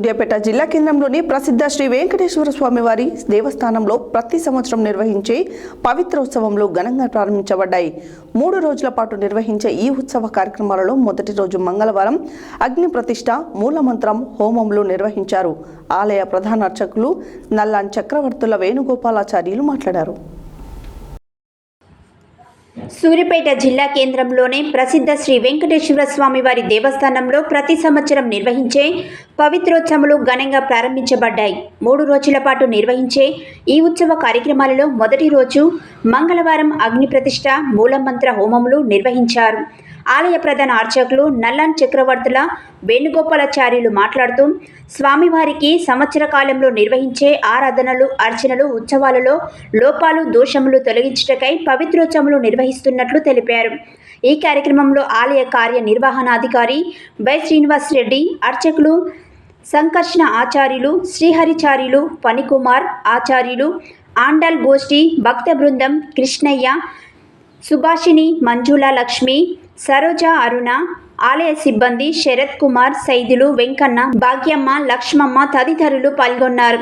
సూర్యాపేట జిల్లా కేంద్రంలోని ప్రసిద్ధ శ్రీ వెంకటేశ్వర స్వామి వారి దేవస్థానంలో ప్రతి సంవత్సరం నిర్వహించే పవిత్రోత్సవంలో ఘనంగా ప్రారంభించబడ్డాయి. మూడు రోజుల పాటు నిర్వహించే ఈ ఉత్సవ కార్యక్రమాలలో మొదటి రోజు మంగళవారం అగ్ని ప్రతిష్ట మూలమంత్రం హోమంలో నిర్వహించారు. ఆలయ ప్రధాన అర్చకులు నల్లాన్ చక్రవర్తుల వేణుగోపాలాచార్యులు మాట్లాడారు. సూర్యపేట జిల్లా కేంద్రంలోనే ప్రసిద్ధ శ్రీ వెంకటేశ్వర స్వామి వారి దేవస్థానంలో ప్రతి సంవత్సరం నిర్వహించే పవిత్రోత్సవాలు ఘనంగా ప్రారంభించబడ్డాయి. మూడు రోజుల పాటు నిర్వహించే ఈ ఉత్సవ కార్యక్రమాలలో మొదటి రోజు మంగళవారం అగ్ని ప్రతిష్ట మూలమంత్ర హోమములు నిర్వహించారు. ఆలయ ప్రధాన అర్చకులు నల్లాన్ చక్రవర్తుల వేణుగోపాలాచార్యులు మాట్లాడుతూ స్వామివారికి సంవత్సర కాలంలో నిర్వహించే ఆరాధనలు అర్చనలు ఉత్సవాలలో లోపాలు దోషములు తొలగించుటకై పవిత్రోత్సవములు నిర్వహిస్తున్నట్లు తెలిపారు. ఈ కార్యక్రమంలో ఆలయ కార్యనిర్వహణాధికారి వై శ్రీనివాస్ రెడ్డి అర్చకులు సంకర్షణ ఆచార్యులు శ్రీహరిచార్యులు ఫణికుమార్ ఆచార్యులు ఆండల్ గోష్ఠి భక్త బృందం కృష్ణయ్య సుభాషిణి మంజుల లక్ష్మి సరోజ అరుణ ఆలయ సిబ్బంది శరత్ కుమార్ సైదులు వెంకన్న భాగ్యమ్మ లక్ష్మమ్మ తదితరులు పాల్గొన్నారు.